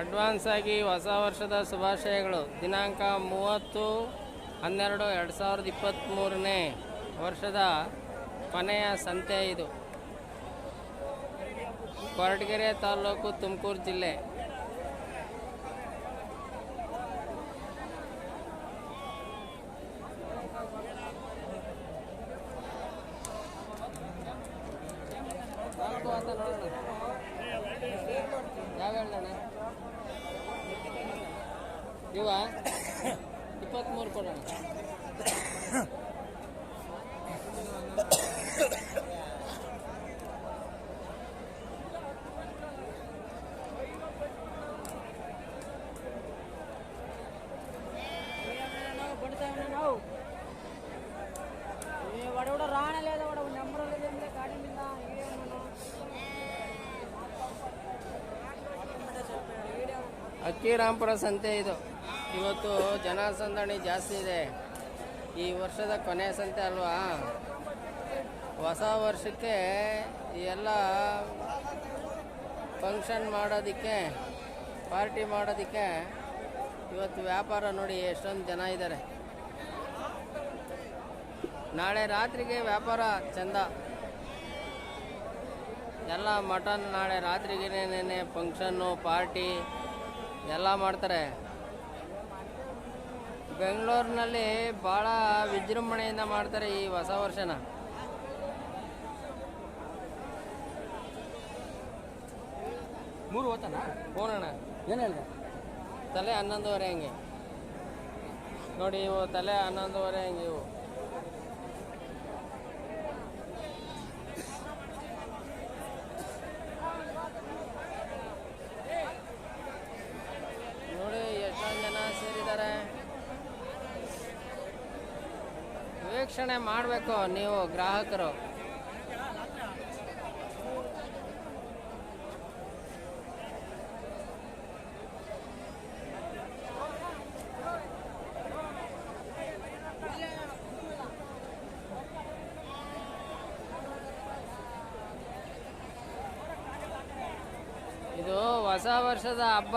Advance ಆಗಿ ಹೊಸ ವರ್ಷದ ಶುಭಾಶಯಗಳು. ದಿನಾಂಕ ಮೂವತ್ತು ಹನ್ನೆರಡು ಎರಡು ಸಾವಿರದ ಇಪ್ಪತ್ತ್ಮೂರನೇ ವರ್ಷದ ಕೊನೆಯ ಸಂತೆ ಇದು. ಕೊರಟಗೆರೆ ತಾಲೂಕು ತುಮಕೂರು ಜಿಲ್ಲೆ. ಯಾವ ಇವ ಇಪ್ಪತ್ತ್ಮೂರು ಕೊಡೋಣ వాడు కూడా రానలేదు వాడు నెంబర్ లేదు కాడి మీద ಅಕ್ಕಿರಾಂಪುರ ಸಂತೆ ಇದು ಇವತ್ತು ಜನಸಂದಣಿ ಜಾಸ್ತಿ ಇದೆ. ಈ ವರ್ಷದ ಕೊನೆಯ ಸಂತೆ ಅಲ್ವಾ? ಹೊಸ ವರ್ಷಕ್ಕೆ ಎಲ್ಲ ಫಂಕ್ಷನ್ ಮಾಡೋದಕ್ಕೆ ಪಾರ್ಟಿ ಮಾಡೋದಕ್ಕೆ ಇವತ್ತು ವ್ಯಾಪಾರ ನೋಡಿ ಎಷ್ಟೊಂದು ಜನ ಇದ್ದಾರೆ ನಾಳೆ ರಾತ್ರಿಗೆ ವ್ಯಾಪಾರ ಚಂದ. ಎಲ್ಲ ಮಟನ್ ನಾಳೆ ರಾತ್ರಿಗೇನೆ ಫಂಕ್ಷನ್ನು ಪಾರ್ಟಿ ಎಲ್ಲ ಮಾಡ್ತಾರೆ. ಬೆಂಗಳೂರಿನಲ್ಲಿ ಭಾಳ ವಿಜೃಂಭಣೆಯಿಂದ ಮಾಡ್ತಾರೆ ಈ ಹೊಸ ವರ್ಷನ. ಮೂರು ಓದ್ತಾನ ಹೋಗೋಣ ಏನು ಹೇಳಿದೆ? ತಲೆ ಹನ್ನೊಂದುವರೆ ಹಂಗೆ. ನೋಡಿ ಇವು ತಲೆ ಹನ್ನೊಂದುವರೆ ಹಂಗೆ ಇವು ನೋಡಿ ಎಷ್ಟೊಂದು ಜನ ಸೇರಿದ್ದಾರೆ ವೀಕ್ಷಣೆ ಮಾಡಬೇಕು ನೀವು ಗ್ರಾಹಕರು. ಇದು ಹೊಸ ವರ್ಷದ ಹಬ್ಬ.